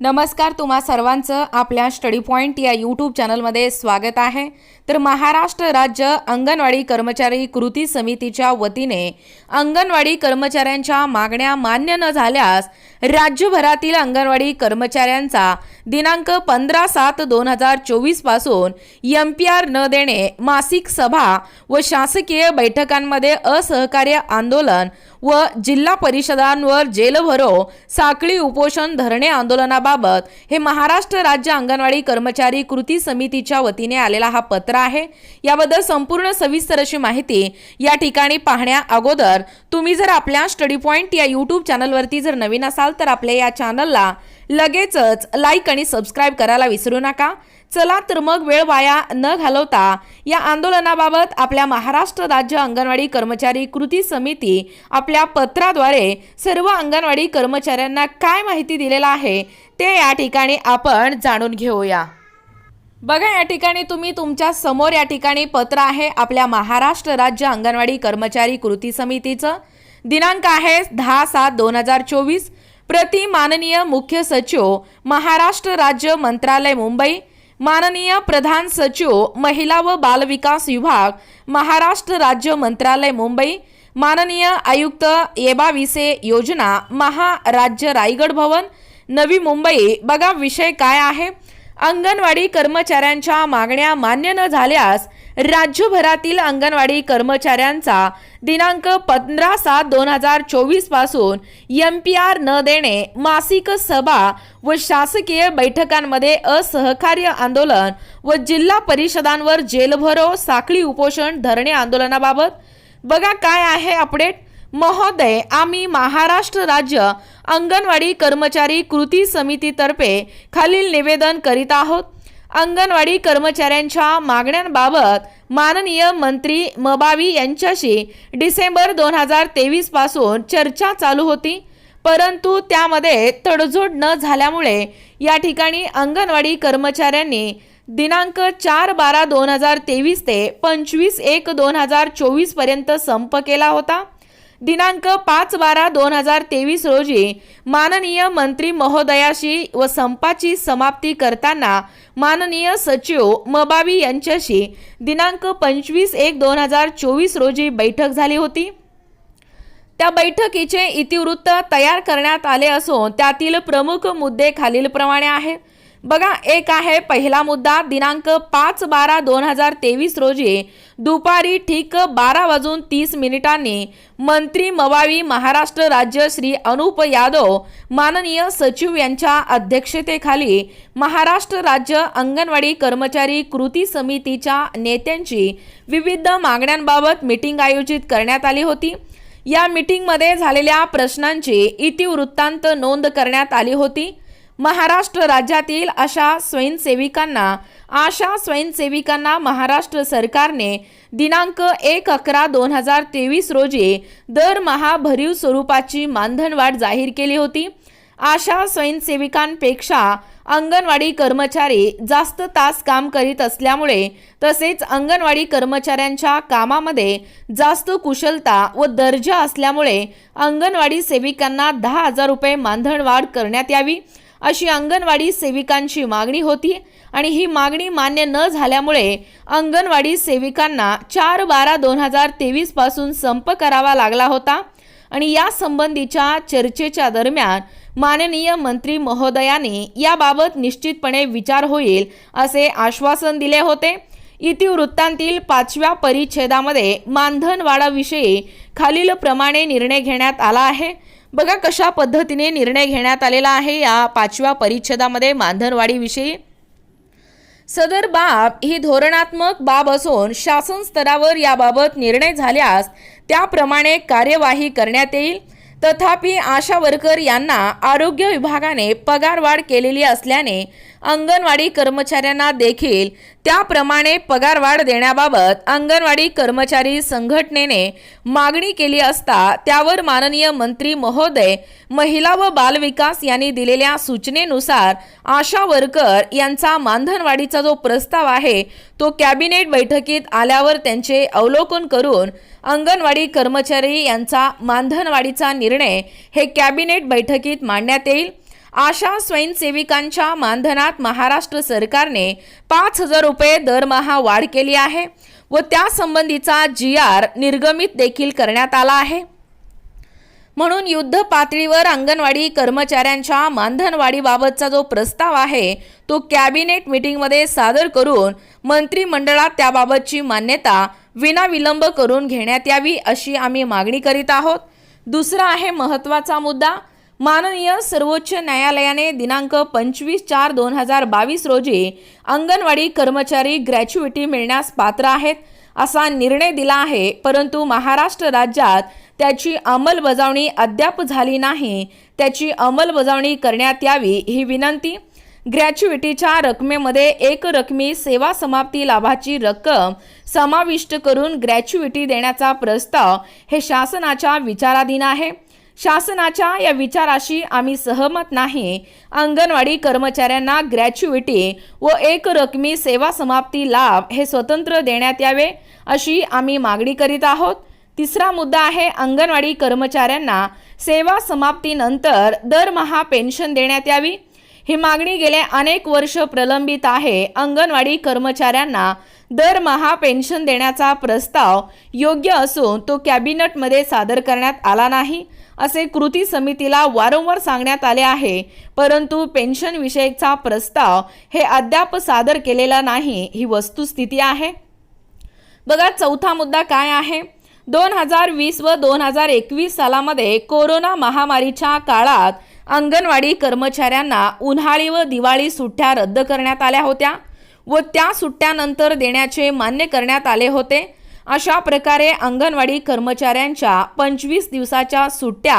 नमस्कार तुम्हा सर्वांचं आपल्या स्टडी पॉईंट या यूट्यूब चॅनलमध्ये स्वागत आहे. तर महाराष्ट्र राज्य अंगणवाडी कर्मचारी कृती समितीच्या वतीने अंगणवाडी कर्मचाऱ्यांच्या मागण्या मान्य न झाल्यास राज्यभरातील अंगणवाडी कर्मचाऱ्यांचा दिनांक पंधरा सात दोन हजार चोवीसपासून एम पी आर न देणे मासिक सभा व शासकीय बैठकांमध्ये असहकार्य आंदोलन व जिल्हा परिषदांवर जेलभरो साखळी उपोषण धरणे आंदोलनाबाबत हे महाराष्ट्र राज्य अंगणवाडी कर्मचारी कृती समितीच्या वतीने आलेला हा पत्र आहे. याबद्दल संपूर्ण सविस्तर अशी माहिती या ठिकाणी पाहण्या अगोदर तुम्ही जर आपल्या स्टडी पॉईंट या यूट्यूब चॅनलवरती जर नवीन असाल तर आपल्या या चॅनलला लगेचच लाईक आणि सबस्क्राईब करायला विसरू नका. चला तर मग वेळ वाया न घालवता या आंदोलनाबाबत आपल्या महाराष्ट्र राज्य अंगणवाडी कर्मचारी कृती समिती आपल्या पत्राद्वारे सर्व अंगणवाडी कर्मचाऱ्यांना काय माहिती दिलेला आहे ते या ठिकाणी आपण जाणून घेऊया. बघा या ठिकाणी तुम्ही तुमच्यासमोर या ठिकाणी पत्र आहे आपल्या महाराष्ट्र राज्य अंगणवाडी कर्मचारी कृती समितीचं. दिनांक आहे दहा सात दोन हजार चोवीस. प्रति माननीय मुख्य सचिव महाराष्ट्र राज्य मंत्रालय मुंबई. माननीय प्रधान सचिव महिला व बालविकास विभाग महाराष्ट्र राज्य मंत्रालय मुंबई माननीय आयुक्त येबाविसे योजना महाराज्य रायगड भवन नवी मुंबई. बघा विषय काय आहे? अंगणवाडी कर्मचाऱ्यांच्या मागण्या मान्य न झाल्यास राज्यभरातील अंगणवाडी कर्मचाऱ्यांचा दिनांक पंधरा सात दोन हजार चोवीसपासून एम पी आर न देणे मासिक सभा व शासकीय बैठकांमध्ये असहकार्य आंदोलन व जिल्हा परिषदांवर जेलभरो साखळी उपोषण धरणे आंदोलनाबाबत. बघा काय आहे अपडेट? महोदय आम्ही महाराष्ट्र राज्य अंगणवाडी कर्मचारी कृती समितीतर्फे खालील निवेदन करीत आहोत. अंगणवाडी कर्मचाऱ्यांच्या मागण्यांबाबत माननीय मंत्री मबावी यांच्याशी डिसेंबर दोन हजार तेवीसपासून चर्चा चालू होती. परंतु त्यामध्ये तडजोड न झाल्यामुळे या ठिकाणी अंगणवाडी कर्मचाऱ्यांनी दिनांक चार बारा दोन हजार तेवीस ते पंचवीस एक दोन हजार चोवीसपर्यंत संप केला होता. दिनांक पाच बारा दोन हजार तेवीस रोजी माननीय मंत्री महोदयाशी व संपाची समाप्ती करताना माननीय सचिव मबावी यांच्याशी दिनांक पंचवीस एक दोन हजार चोवीस रोजी बैठक झाली होती. त्या बैठकीचे इतिवृत्त तयार करण्यात आले असून त्यातील प्रमुख मुद्दे खालीलप्रमाणे आहेत. बघा एक आहे पहिला मुद्दा दिनांक पाच बारा दोन हजार तेवीस रोजी. दुपारी ठीक बारा वाजून तीस मिनिटांनी मंत्री मवावी महाराष्ट्र राज्य श्री अनुप यादव माननीय सचिव यांच्या अध्यक्षतेखाली महाराष्ट्र राज्य अंगणवाडी कर्मचारी कृती समितीच्या नेत्यांची विविध मागण्यांबाबत मीटिंग आयोजित करण्यात आली होती. या मिटिंगमध्ये झालेल्या प्रश्नांची इतिवृत्तांत नोंद करण्यात आली होती. महाराष्ट्र राज्यातील अशा स्वयंसेविकांना आशा स्वयंसेविकांना महाराष्ट्र सरकारने दिनांक एक अकरा दोन हजार तेवीस रोजी दरमहा भरीव स्वरूपाची मानधनवाढ जाहीर केली होती. आशा स्वयंसेविकांपेक्षा अंगणवाडी कर्मचारी जास्त तास काम करीत असल्यामुळे तसेच अंगणवाडी कर्मचाऱ्यांच्या कामामध्ये जास्त कुशलता व दर्जा असल्यामुळे अंगणवाडी सेविकांना दहा हजार रुपये मानधनवाढ करण्यात यावी. अशी अंगणवाडी सेविकांची मागणी होती आणि ही मागणी मान्य न झाल्यामुळे अंगणवाडी सेविकांना चार बारा दोन हजार तेवीसपासून संप करावा लागला होता. आणि या संबंधीच्या चर्चेच्या दरम्यान माननीय मंत्री महोदयाने याबाबत निश्चितपणे विचार होईल असे आश्वासन दिले होते. इतिवृत्तांतील पाचव्या परिच्छेदामध्ये मानधनवाढाविषयी खालीलप्रमाणे निर्णय घेण्यात आला आहे. बघा कशा पद्धतीने निर्णय घेण्यात आलेला आहे या पाचव्या परिच्छेदामध्ये मानधनवाढीविषयी. सदर बाब ही धोरणात्मक बाब असून शासन स्तरावर याबाबत निर्णय झाल्यास त्याप्रमाणे कार्यवाही करण्यात येईल. तथापि आशा वर्कर यांना आरोग्य विभागाने पगारवाढ केलेली असल्याने अंगणवाडी कर्मचाऱ्यांना देखील त्याप्रमाणे पगारवाढ देण्याबाबत अंगणवाडी कर्मचारी संघटनेने मागणी केली असता त्यावर माननीय मंत्री महोदय महिला व बालविकास यांनी दिलेल्या सूचनेनुसार आशा वर्कर यांचा मानधनवाढीचा जो प्रस्ताव आहे तो कॅबिनेट बैठकीत आल्यावर त्यांचे अवलोकन करून अंगणवाडी कर्मचारी यांचा मानधनवाढीचा निर्णय हे कॅबिनेट बैठकीत मांडण्यात येईल. आशा स्वयंसेविकांच्या मानधनात महाराष्ट्र सरकारने पाच हजार रुपये दरमहा वाढ केली आहे व त्यासंबंधीचा जी आर निर्गमित देखील करण्यात आला आहे. म्हणून युद्ध पातळीवर अंगणवाडी कर्मचाऱ्यांच्या मानधनवाढीबाबतचा जो प्रस्ताव आहे तो कॅबिनेट मीटिंगमध्ये सादर करून मंत्रिमंडळात त्याबाबतची मान्यता विनाविलंब करून घेण्यात यावी अशी आम्ही मागणी करीत आहोत. दुसरा आहे महत्त्वाचा मुद्दा. माननीय सर्वोच्च न्यायालयाने दिनांक पंचवीस चार दोन हजार बावीस रोजी अंगणवाडी कर्मचारी ग्रॅच्युइटी मिळण्यास पात्र आहेत असा निर्णय दिला आहे परंतु महाराष्ट्र राज्यात त्याची अंमलबजावणी अद्याप झाली नाही. त्याची अंमलबजावणी करण्यात यावी ही विनंती. ग्रॅच्युइटीच्या रकमेमध्ये एक रकमी सेवा समाप्ती लाभाची रक्कम समाविष्ट करून ग्रॅच्युइटी देण्याचा प्रस्ताव हे शासनाच्या विचाराधीन आहे. शासनाच्या या विचाराशी आम्ही सहमत नाही. अंगणवाडी कर्मचाऱ्यांना ग्रॅच्युइटी व एक रकमी सेवा समाप्ती लाभ हे स्वतंत्र देण्यात यावे अशी आम्ही मागणी करीत आहोत. तिसरा मुद्दा आहे अंगणवाडी कर्मचाऱ्यांना सेवा समाप्तीनंतर दरमहा पेन्शन देण्यात यावी. ही मागणी गेले अनेक वर्ष प्रलंबित आहे. अंगणवाडी कर्मचाऱ्यांना दरमहा पेन्शन देण्याचा प्रस्ताव योग्य असून तो कॅबिनेटमध्ये सादर करण्यात आला नाही. असे कृती समितीला वारंवार सांगण्यात आले आहे. परंतु पेन्शन विषयकचा प्रस्ताव हे अद्याप सादर केलेला नाही ही वस्तुस्थिती आहे. बघा चौथा मुद्दा काय आहे? दोन हजार वीस व दोन हजार एकवीस सालामध्ये कोरोना महामारीच्या काळात अंगणवाडी कर्मचाऱ्यांना उन्हाळी व दिवाळी सुट्ट्या रद्द करण्यात आल्या होत्या व त्या सुट्ट्यानंतर देण्याचे मान्य करण्यात आले होते. अशा प्रकारे अंगणवाडी कर्मचाऱ्यांच्या पंचवीस दिवसाच्या सुट्ट्या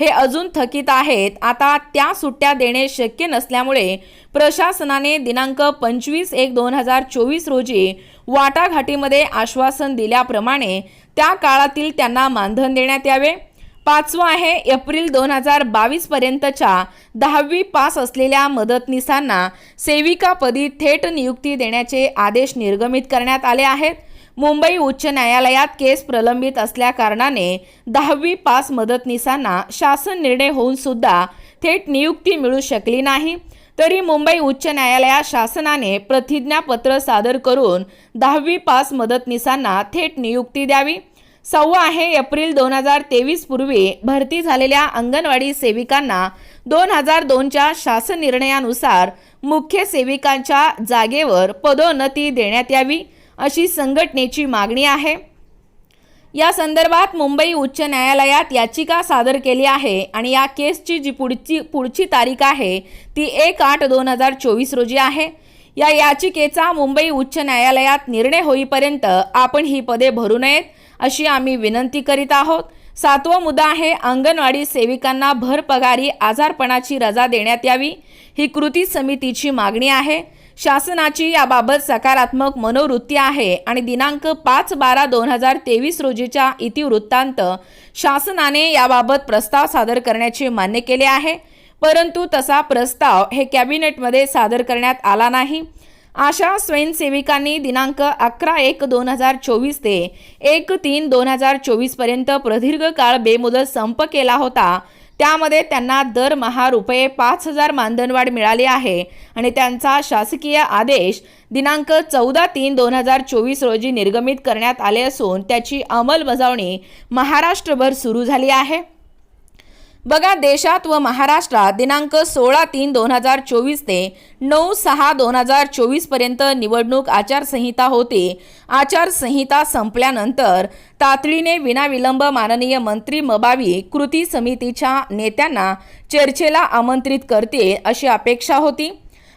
हे अजून थकीत आहेत. आता त्या सुट्ट्या देणे शक्य नसल्यामुळे प्रशासनाने दिनांक पंचवीस एक दोन हजार चोवीस रोजी वाटाघाटीमध्ये आश्वासन दिल्याप्रमाणे त्या काळातील त्यांना मानधन देण्यात यावे. पाचवं आहे एप्रिल दोन हजार बावीस पर्यंतच्या दहावी पास असलेल्या मदतनीसांना सेविकापदी थेट नियुक्ती देण्याचे आदेश निर्गमित करण्यात आले आहेत. मुंबई उच्च न्यायालयात केस प्रलंबित असल्याकारणाने दहावी पास मदतनीसांना शासन निर्णय होऊन सुद्धा थेट नियुक्ती मिळू शकली नाही. तरी मुंबई उच्च न्यायालयात शासनाने प्रतिज्ञापत्र सादर करून दहावी पास मदतनीसांना थेट नियुक्ती द्यावी. सव्वा आहे एप्रिल दोन हजार तेवीस पूर्वी भरती झालेल्या अंगणवाडी सेविकांना दोन हजार दोनच्या शासन निर्णयानुसार मुख्य सेविकांच्या जागेवर पदोन्नती देण्यात यावी. अशी संघटनेची मागणी आहे. या संदर्भात मुंबई उच्च न्यायालयात याचिका सादर केली आहे आणि या केसची जी पुढची पुढची तारीख आहे ती एक आठ दोन हजार चोवीस रोजी आहे. या याचिकेचा मुंबई उच्च न्यायालयात निर्णय होईपर्यंत आपण ही पदे भरू नयेत अशी आम्ही विनंती करीत आहोत. सातवा मुद्दा आहे अंगणवाडी सेविकांना भर पगारी आजारपणाची रजा देण्यात यावी. ही कृती समितीची मागणी आहे. शासनाची याबाबत सकारात्मक मनोवृत्ती आहे आणि दिनांक पाच बारा दोन हजार तेवीस रोजीच्या इतिवृत्तांत शासनाने याबाबत प्रस्ताव सादर करण्याचे मान्य केले आहे. परंतु तसा प्रस्ताव हे कॅबिनेटमध्ये सादर करण्यात आला नाही. आशा स्वयंसेविकांनी दिनांक अकरा एक दोन हजार चोवीस ते एक तीन दोन हजार चोवीसपर्यंत प्रदीर्घ काळ बेमुदत संप केला होता. त्यामध्ये त्यांना दरमहा रुपये पाच हजार मानधनवाढ मिळाली आहे. आणि त्यांचा शासकीय आदेश दिनांक चौदा तीन दोन हजार चोवीस रोजी निर्गमित करण्यात आले असून त्याची अंमलबजावणी महाराष्ट्रभर सुरू झाली आहे. बघा देशात व महाराष्ट्रात दिनांक सोळा तीन दोन हजार चोवीस ते नऊ सहा दोन हजार चोवीसपर्यंत निवडणूक आचारसंहिता होती. आचारसंहिता संपल्यानंतर तातडीने विनाविलंब माननीय मंत्री मबावी कृती समितीच्या नेत्यांना चर्चेला आमंत्रित करतील अशी अपेक्षा होती.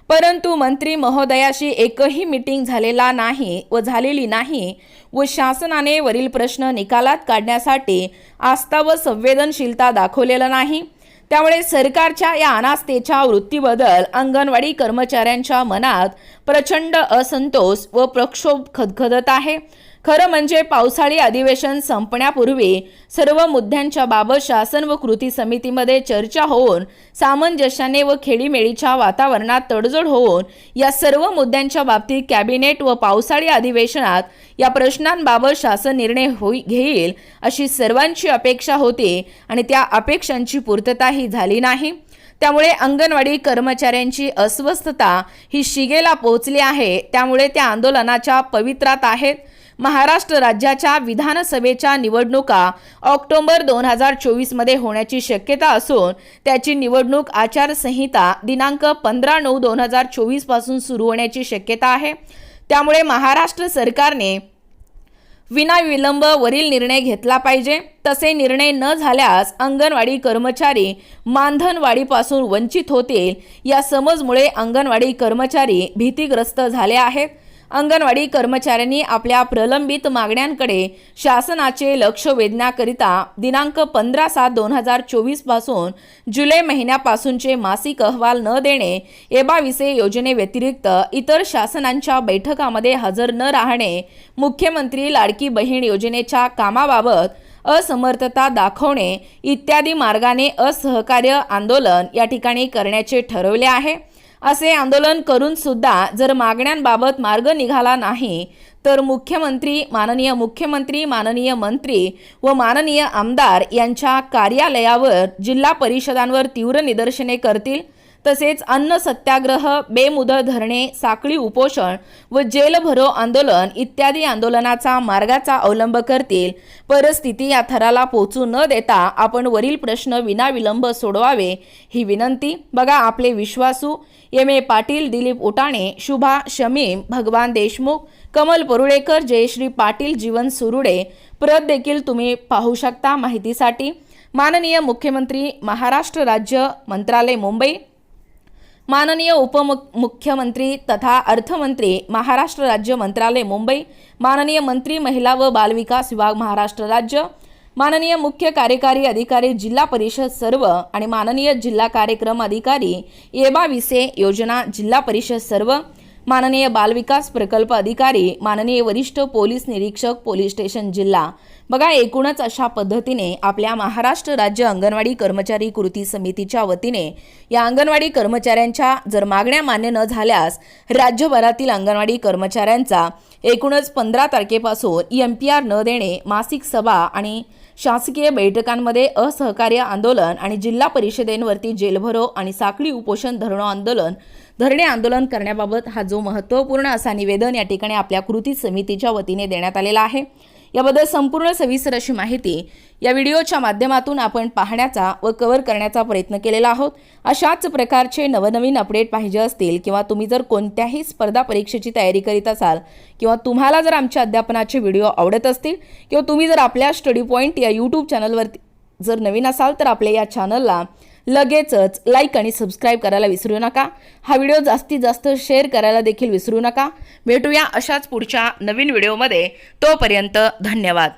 परंतु मंत्री महोदयाशी एकही मीटिंग झालेला नाही व झालेली नाही व शासनाने वरील प्रश्न निकालात काढण्यासाठी आस्था व संवेदनशीलता दाखवलेलं नाही. त्यामुळे सरकारच्या या अनास्थेच्या वृत्तीबद्दल अंगणवाडी कर्मचाऱ्यांच्या मनात प्रचंड असंतोष व प्रक्षोभ खदखदत आहे. खरं म्हणजे पावसाळी अधिवेशन संपण्यापूर्वी सर्व मुद्द्यांच्या बाबत शासन व कृती समितीमध्ये चर्चा होऊन सामंजस्याने व खेळीमेळीच्या वातावरणात तडजोड होऊन या सर्व मुद्द्यांच्या बाबतीत कॅबिनेट व पावसाळी अधिवेशनात या प्रश्नांबाबत शासन निर्णय होई घेईल अशी सर्वांची अपेक्षा होती आणि त्या अपेक्षांची पूर्तताही झाली नाही. त्यामुळे अंगणवाडी कर्मचाऱ्यांची अस्वस्थता ही शिगेला पोहोचली आहे. त्यामुळे त्या आंदोलनाच्या पवित्रात आहेत. महाराष्ट्र राज्याच्या विधानसभेच्या निवडणुका ऑक्टोबर दोन हजार चोवीसमध्ये होण्याची शक्यता असून त्याची निवडणूक आचारसंहिता दिनांक पंधरा नऊ दोन हजार चोवीसपासून सुरू होण्याची शक्यता आहे. त्यामुळे महाराष्ट्र सरकारने विनाविलंब वरील निर्णय घेतला पाहिजे. तसे निर्णय न झाल्यास अंगणवाडी कर्मचारी मानधनवाडीपासून वंचित होतील. या समजमुळे अंगणवाडी कर्मचारी भीतीग्रस्त झाले आहेत. अंगणवाडी कर्मचाऱ्यांनी आपल्या प्रलंबित मागण्यांकडे शासनाचे लक्ष वेधण्याकरिता दिनांक पंधरा सात दोन हजार चोवीसपासून जुलै महिन्यापासूनचे मासिक अहवाल न देणे एबाविसे योजनेव्यतिरिक्त इतर शासनांच्या बैठकामध्ये हजर न राहणे मुख्यमंत्री लाडकी बहीण योजनेच्या कामाबाबत असमर्थता दाखवणे इत्यादी मार्गाने असहकार्य आंदोलन या ठिकाणी करण्याचे ठरवले आहे. असे आंदोलन करून सुद्धा जर मागण्यांबाबत मार्ग निघाला नाही तर मुख्यमंत्री माननीय मुख्यमंत्री माननीय मंत्री व माननीय आमदार यांच्या कार्यालयावर जिल्हा परिषदांवर तीव्र निदर्शने करतील. तसेच अन्न सत्याग्रह बेमुदत धरणे साखळी उपोषण व जेल भरो आंदोलन इत्यादी आंदोलनाचा मार्गाचा अवलंब करतील. परिस्थिती या थराला पोचू न देता आपण वरील प्रश्न विनाविलंब सोडवावे ही विनंती. बघा आपले विश्वासू. एम. ए. पाटील दिलीप उटाणे शुभा शमीम भगवान देशमुख कमल परुळेकर जयश्री पाटील जीवन सुरुडे. प्रत देखील तुम्ही पाहू शकता माहितीसाठी. माननीय मुख्यमंत्री महाराष्ट्र राज्य मंत्रालय मुंबई. माननीय उपमुख्यमंत्री तथा अर्थमंत्री महाराष्ट्र राज्य मंत्रालय मुंबई माननीय मंत्री महिला व बालविकास विभाग महाराष्ट्र राज्य माननीय मुख्य कार्यकारी अधिकारी जिल्हा परिषद सर्व आणि माननीय जिल्हा कार्यक्रम अधिकारी एबा विसे योजना जिल्हा परिषद सर्व माननीय बालविकास प्रकल्प अधिकारी माननीय वरिष्ठ पोलीस निरीक्षक पोलीस स्टेशन जिल्हा. बघा एकूणच अशा पद्धतीने आपल्या महाराष्ट्र राज्य अंगणवाडी कर्मचारी कृती समितीच्या वतीने या अंगणवाडी कर्मचाऱ्यांच्या जर मागण्या मान्य न झाल्यास राज्यभरातील अंगणवाडी कर्मचाऱ्यांचा एकूणच पंधरा तारखेपासून एम पी आर न देणे मासिक सभा आणि शासकीय बैठकांमध्ये असहकार्य आंदोलन आणि जिल्हा परिषदेंवरती जेलभरो आणि साखळी उपोषण धरणं आंदोलन धरणे आंदोलन करण्याबाबत हा जो महत्त्वपूर्ण असा निवेदन या ठिकाणी आपल्या कृती समितीच्या वतीने देण्यात आलेला आहे. याबद्दल संपूर्ण सविस्तर अशी माहिती या व्हिडिओच्या माध्यमातून आपण पाहण्याचा व कव्हर करण्याचा प्रयत्न केलेला आहोत. अशाच प्रकारचे नवनवीन अपडेट पाहिजे असतील किंवा तुम्ही जर कोणत्याही स्पर्धा परीक्षेची तयारी करीत असाल किंवा तुम्हाला जर आमच्या अध्यापनाचे व्हिडिओ आवडत असतील किंवा तुम्ही जर आपल्या स्टडी पॉईंट या यूट्यूब चॅनलवरती जर नवीन असाल तर आपल्या या चॅनलला लगेचच लाईक आणि सबस्क्राईब करायला विसरू नका. हा व्हिडिओ जास्तीत जास्त शेअर करायला देखील विसरू नका. भेटूया अशाच पुढच्या नवीन व्हिडिओमध्ये तोपर्यंत धन्यवाद.